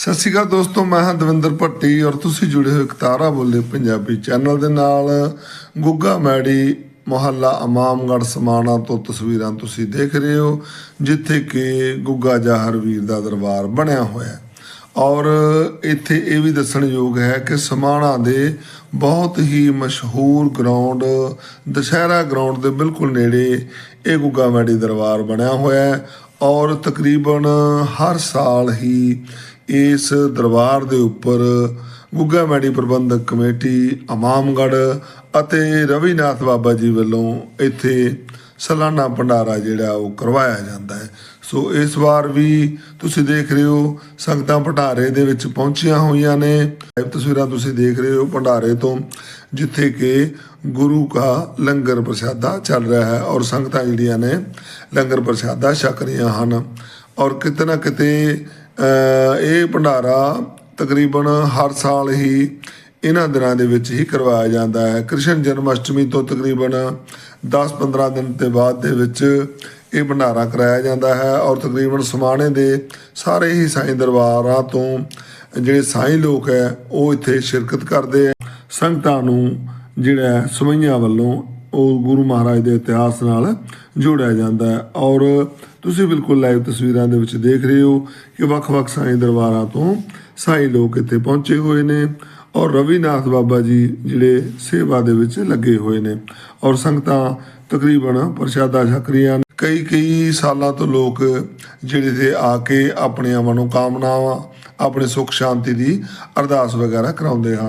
ਸਤਿ ਸ਼੍ਰੀ ਅਕਾਲ ਦੋਸਤੋ, ਮੈਂ ਹਾਂ ਦਵਿੰਦਰ ਭੱਟੀ ਔਰ ਤੁਸੀਂ ਜੁੜੇ ਹੋਏ ਕਤਾਰਾ ਬੋਲੇ ਪੰਜਾਬੀ ਚੈਨਲ ਦੇ ਨਾਲ ਗੁੱਗਾ ਮੈੜੀ, ਮੁਹੱਲਾ ਇਮਾਮਗੜ੍ਹ ਸਮਾਣਾ ਤੋਂ ਤਸਵੀਰਾਂ ਤੁਸੀਂ ਦੇਖ ਰਹੇ ਹੋ, ਜਿੱਥੇ ਕਿ ਗੁੱਗਾ ਜਾਹਰ ਵੀਰ ਦਾ ਦਰਬਾਰ ਬਣਿਆ ਹੋਇਆ ਹੈ। ਔਰ ਇੱਥੇ ਇਹ ਵੀ ਦੱਸਣਯੋਗ ਹੈ ਕਿ ਸਮਾਣਾ ਦੇ ਬਹੁਤ ਹੀ ਮਸ਼ਹੂਰ ਗਰਾਊਂਡ ਦੁਸ਼ਹਿਰਾ ਗਰਾਊਂਡ ਦੇ ਬਿਲਕੁਲ ਨੇੜੇ ਇਹ ਗੁੱਗਾ ਮੈੜੀ ਦਰਬਾਰ ਬਣਿਆ ਹੋਇਆ ਹੈ ਔਰ ਤਕਰੀਬਨ ਹਰ ਸਾਲ ਹੀ ਇਸ ਦਰਬਾਰ ਦੇ ਉੱਪਰ ਗੁੱਗਾ ਮੈੜੀ ਪ੍ਰਬੰਧਕ ਕਮੇਟੀ ਇਮਾਮਗੜ੍ਹ ਅਤੇ ਰਵੀਨਾਥ ਬਾਬਾ ਜੀ ਵੱਲੋਂ ਇੱਥੇ ਸਾਲਾਨਾ ਭੰਡਾਰਾ ਜਿਹੜਾ ਉਹ ਕਰਵਾਇਆ ਜਾਂਦਾ ਹੈ। ਸੋ ਇਸ ਵਾਰ ਵੀ ਤੁਸੀਂ ਦੇਖ ਰਹੇ ਹੋ, ਸੰਗਤਾਂ ਭੰਡਾਰੇ ਦੇ ਵਿੱਚ ਪਹੁੰਚੀਆਂ ਹੋਈਆਂ ਨੇ। ਇਹ ਤਸਵੀਰਾਂ ਤੁਸੀਂ ਦੇਖ ਰਹੇ ਹੋ ਭੰਡਾਰੇ ਤੋਂ, ਜਿੱਥੇ ਕਿ ਗੁਰੂ ਕਾ ਲੰਗਰ ਪ੍ਰਸ਼ਾਦਾ ਚੱਲ ਰਿਹਾ ਹੈ ਔਰ ਸੰਗਤਾਂ ਜਿਹੜੀਆਂ ਨੇ ਲੰਗਰ ਪ੍ਰਸ਼ਾਦਾ ਛਕ ਰਹੀਆਂ ਹਨ। ਔਰ ਕਿਤੇ ਨਾ ਕਿਤੇ ਇਹ ਭੰਡਾਰਾ ਤਕਰੀਬਨ ਹਰ ਸਾਲ ਹੀ ਇਹਨਾਂ ਦਿਨਾਂ ਦੇ ਵਿੱਚ ਹੀ ਕਰਵਾਇਆ ਜਾਂਦਾ ਹੈ। ਕ੍ਰਿਸ਼ਨ ਜਨਮ ਅਸ਼ਟਮੀ ਤੋਂ ਤਕਰੀਬਨ 10-15 ਦਿਨ ਤੇ ਬਾਅਦ ਦੇ ਵਿੱਚ ਇਹ ਭੰਡਾਰਾ ਕਰਾਇਆ ਜਾਂਦਾ ਹੈ ਔਰ ਤਕਰੀਬਨ ਸਮਾਣੇ ਦੇ ਸਾਰੇ ਹੀ ਸਾਈਂ ਦਰਬਾਰਾਂ ਤੋਂ ਜਿਹੜੇ ਸਾਈਂ ਲੋਕ ਹੈ, ਉਹ ਇੱਥੇ ਸ਼ਿਰਕਤ ਕਰਦੇ ਆ ਸੰਗਤਾਂ ਨੂੰ ਜਿਹੜਾ ਸਮਈਆਂ ਵੱਲੋਂ ਉਹ ਗੁਰੂ ਮਹਾਰਾਜ ਦੇ ਇਤਿਹਾਸ ਨਾਲ ਜੋੜਿਆ ਜਾਂਦਾ ਹੈ। ਔਰ ਤੁਸੀਂ ਬਿਲਕੁਲ ਲਾਈਵ ਤਸਵੀਰਾਂ ਦੇ ਵਿੱਚ ਦੇਖ ਰਹੇ ਹੋ ਕਿ ਵੱਖ-ਵੱਖ ਸਾਈਂ ਦਰਬਾਰਾਂ ਤੋਂ ਸਾਈਂ ਲੋਕ ਇੱਥੇ ਪਹੁੰਚੇ ਹੋਏ ਨੇ ਔਰ ਰਵੀਨਾਥ ਬਾਬਾ ਜੀ ਜਿਹੜੇ ਸੇਵਾ ਦੇ ਵਿੱਚ ਲੱਗੇ ਹੋਏ ਨੇ ਔਰ ਸੰਗਤਾਂ ਤਕਰੀਬਨ ਪ੍ਰਸ਼ਾਦਾ ਛਕ ਰਹੀਆਂ ਨੇ। ਕਈ ਕਈ ਸਾਲਾਂ ਤੋਂ ਲੋਕ ਜਿਹੜੇ ਤੇ ਆ ਕੇ ਆਪਣੀਆਂ ਮਨੋਕਾਮਨਾਵਾਂ, ਆਪਣੇ ਸੁੱਖ ਸ਼ਾਂਤੀ ਦੀ ਅਰਦਾਸ ਵਗੈਰਾ ਕਰਾਉਂਦੇ ਹਨ।